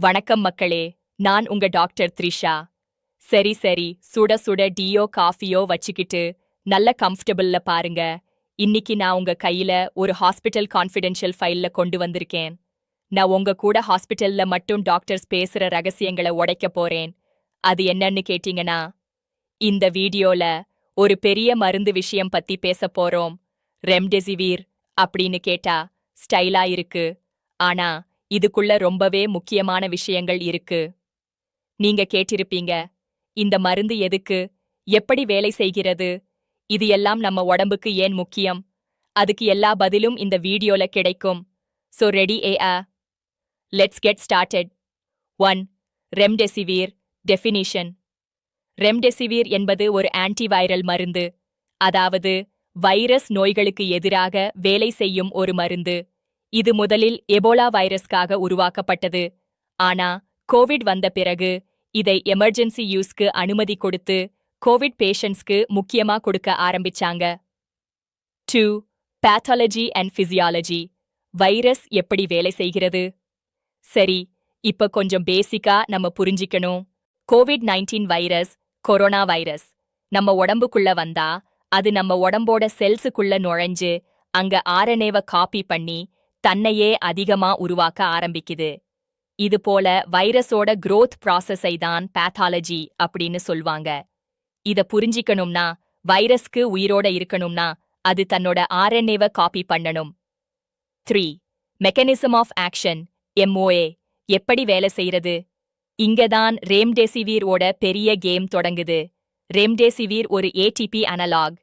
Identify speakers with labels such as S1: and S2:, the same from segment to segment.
S1: வணக்கம் மக்களே நான் உங்க டாக்டர் த்ரிஷா. சரி சரி சுட சுட டீயோ காஃபியோ வச்சுக்கிட்டு நல்ல கம்ஃபர்டபுள்ல பாருங்க. இன்னிக்கு நான் உங்க கையில ஒரு ஹாஸ்பிட்டல் கான்ஃபிடென்ஷியல் ஃபைல்ல கொண்டு வந்திருக்கேன். நான் உங்க கூட ஹாஸ்பிட்டல்ல மட்டும் டாக்டர்ஸ் பேசுற ரகசியங்களை உடைக்க போறேன். அது என்னன்னு கேட்டீங்கன்னா இந்த வீடியோல ஒரு பெரிய மருந்து விஷயம் பத்தி பேச போறோம். ரெம்டெசிவிர் அப்படின்னு கேட்டா ஸ்டைலா இருக்கு. ஆனா இதுக்குள்ள ரொம்பவே முக்கியமான விஷயங்கள் இருக்கு. நீங்க கேட்டிருப்பீங்க இந்த மருந்து எதுக்கு எப்படி வேலை செய்கிறது இது எல்லாம் நம்ம உடம்புக்கு ஏன் முக்கியம் அதுக்கு எல்லா பதிலும் இந்த வீடியோல கிடைக்கும். So ready uh ah let's get started one remdesivir definition remdesivir என்பது ஒரு ஆன்டிவைரல் மருந்து அதாவது வைரஸ் நோய்களுக்கு எதிராக வேலை செய்யும் ஒரு மருந்து. இது முதலில் எபோலா வைரஸ்க்காக உருவாக்கப்பட்டது. ஆனா கோவிட் வந்த பிறகு இதை எமர்ஜென்சி யூஸ்க்கு அனுமதி கொடுத்து கோவிட் பேஷண்ட்ஸ்க்கு முக்கியமா கொடுக்க ஆரம்பிச்சாங்க. Two pathology and physiology virus எப்படி வேலை செய்கிறது? சரி இப்ப கொஞ்சம் பேசிக்கா நம்ம புரிஞ்சிக்கணும். COVID nineteen virus corona virus. நம்ம உடம்புக்குள்ள வந்தா அது நம்ம உடம்போட செல்ஸுக்குள்ள நுழைஞ்சு அங்க ஆர்என்ஏவ காப்பி பண்ணி தன்னையே அதிகமா உருவாக்க ஆரம்பிக்குது. இது போல வைரஸோட குரோத் ப்ராசஸை தான் பேத்தாலஜி அப்படின்னு சொல்வாங்க. இத புரிஞ்சிக்கணும்னா வைரஸ்க்கு உயிரோட இருக்கணும்னா அது தன்னோட ஆர்என்ஏவ காப்பி பண்ணணும். Three mechanism of action MOA எப்படி வேலை செய்யறது இங்கதான் ரேம்டெசிவீரோட பெரிய கேம் தொடங்குது. ரேம்டெசிவீர் ஒரு ஏடிபி அனலாக்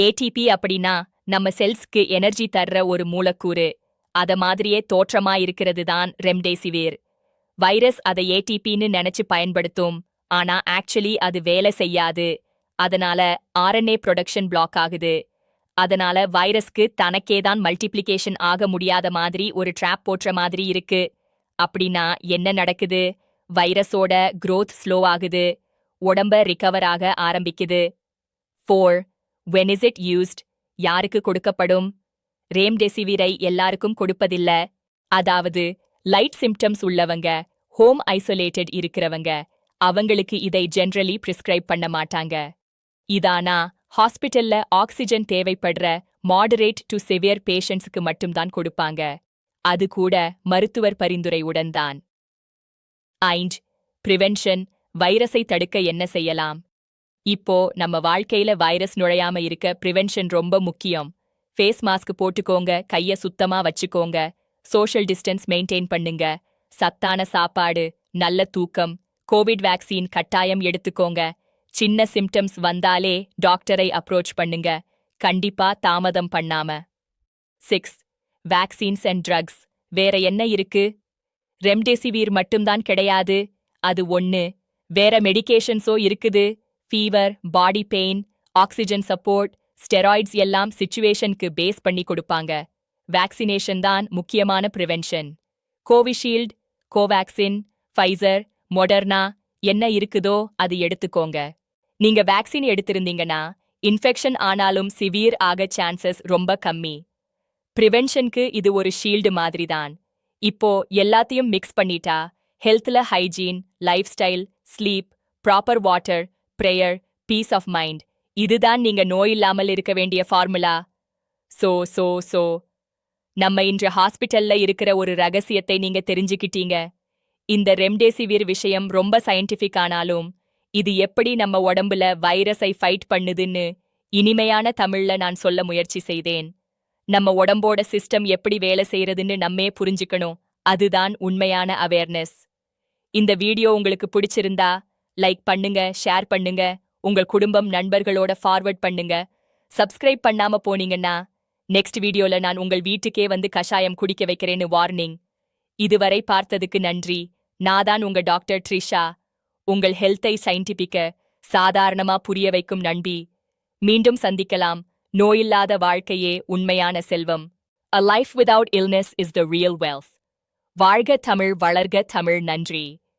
S1: ஏடிபி அப்படின்னா நம்ம செல்ஸ்க்கு எனர்ஜி தர்ற ஒரு மூலக்கூறு. அத மாதிரியே தோற்றமா இருக்கிறது தான் ரெம்டெசிவிர். வைரஸ் அதை ஏடிபின்னு நினைச்சு பயன்படுத்தும். ஆனா ஆக்சுவலி அது வேலை செய்யாது. அதனால ஆர்என்ஏ ப்ரொடக்ஷன் பிளாக் ஆகுது. அதனால வைரஸ்க்கு தனக்கே தான் மல்டிப்ளிகேஷன் ஆக முடியாத மாதிரி ஒரு ட்ராப் போற்ற மாதிரி இருக்கு. அப்படின்னா என்ன நடக்குது? வைரஸோட குரோத் ஸ்லோ ஆகுது. உடம்ப ரிகவர் ஆக ஆரம்பிக்குது. Four when is it used யாருக்கு கொடுக்கப்படும்? ரேம்டெசிவிரை எல்லாருக்கும் கொடுப்பதில்ல. அதாவது லைட் சிம்டம்ஸ் உள்ளவங்க ஹோம் ஐசோலேட்டட் இருக்கிறவங்க அவங்களுக்கு இதை ஜென்ரலி பிரிஸ்கிரைப் பண்ண மாட்டாங்க. இதானா ஹாஸ்பிட்டல்ல ஆக்சிஜன் தேவைப்படுற மாடரேட் டு சிவியர் பேஷண்ட்ஸுக்கு மட்டும்தான் கொடுப்பாங்க. அது கூட மருத்துவர் பரிந்துரையுடன் தான். ஐண்ட் பிரிவென்ஷன் வைரஸை தடுக்க என்ன செய்யலாம்? இப்போ நம்ம வாழ்க்கையில வைரஸ் நுழையாம இருக்க பிரிவென்ஷன் ரொம்ப முக்கியம். ஃபேஸ் மாஸ்க் போட்டுக்கோங்க கைய சுத்தமா வச்சுக்கோங்க. சோஷியல் டிஸ்டன்ஸ் மெயின்டைன் பண்ணுங்க. சத்தான சாப்பாடு நல்ல தூக்கம் கோவிட் வேக்சின் கட்டாயம் எடுத்துக்கோங்க. சின்ன சிம்டம்ஸ் வந்தாலே டாக்டரை அப்ரோச் பண்ணுங்க. கண்டிப்பா தாமதம் பண்ணாம. சிக்ஸ் வேக்சின்ஸ் அண்ட் ட்ரக்ஸ் வேற என்ன இருக்கு? ரெம்டெசிவிர் மட்டும்தான் கிடையாது. அது ஒன்னு வேற மெடிகேஷன்ஸோ இருக்குது. Fever body pain oxygen support steroids எல்லாம் சிச்சுவேஷனுக்கு பேஸ் பண்ணி கொடுப்பாங்க. வேக்சினேஷன் தான் முக்கியமான prevention. Covishield Covaxin Pfizer Moderna என்ன இருக்குதோ அது எடுத்துக்கோங்க. நீங்க வேக்சின் எடுத்திருந்தீங்கன்னா இன்ஃபெக்ஷன் ஆனாலும் சிவியர் ஆக சான்சஸ் ரொம்ப கம்மி. ப்ரிவென்ஷனுக்கு இது ஒரு ஷீல்டு மாதிரி தான் இப்போ எல்லாத்தையும் மிக்ஸ் பண்ணிட்டா ஹெல்த்ல hygiene lifestyle sleep proper water prayer peace of mind இதுதான் நீங்க நோயில்லாமல் இருக்க வேண்டிய ஃபார்முலா. So so so. நம்ம இன்று ஹாஸ்பிட்டல்ல இருக்கிற ஒரு ரகசியத்தை நீங்க தெரிஞ்சுக்கிட்டீங்க. இந்த ரெம்டெசிவிர் விஷயம் ரொம்ப சயின்டிஃபிக் ஆனாலும் இது எப்படி நம்ம உடம்புல வைரஸை ஃபைட் பண்ணுதுன்னு இனிமையான தமிழ்ல நான் சொல்ல முயற்சி செய்தேன். நம்ம உடம்போட சிஸ்டம் எப்படி வேலை செய்யறதுன்னு நம்மே புரிஞ்சுக்கணும். அதுதான் உண்மையான அவேர்னஸ் இந்த வீடியோ உங்களுக்கு பிடிச்சிருந்தா லைக் பண்ணுங்க ஷேர் பண்ணுங்க. உங்கள் குடும்பம் நண்பர்களோட ஃபார்வர்ட் பண்ணுங்க. சப்ஸ்கிரைப் பண்ணாம போனீங்கன்னா நெக்ஸ்ட் வீடியோல நான் உங்கள் வீட்டுக்கே வந்து கஷாயம் குடிக்க வைக்கிறேன்னு வார்னிங் இதுவரை பார்த்ததுக்கு நன்றி. நான் தான் உங்க டாக்டர் ட்ரிஷா உங்கள் ஹெல்த்தை சயின்டிபிக்க சாதாரணமா புரிய வைக்கும் நண்பி. மீண்டும் சந்திக்கலாம். நோயில்லாத வாழ்க்கையே உண்மையான செல்வம். A life without illness is the real wealth வாழ்க தமிழ் வளர்க தமிழ் நன்றி.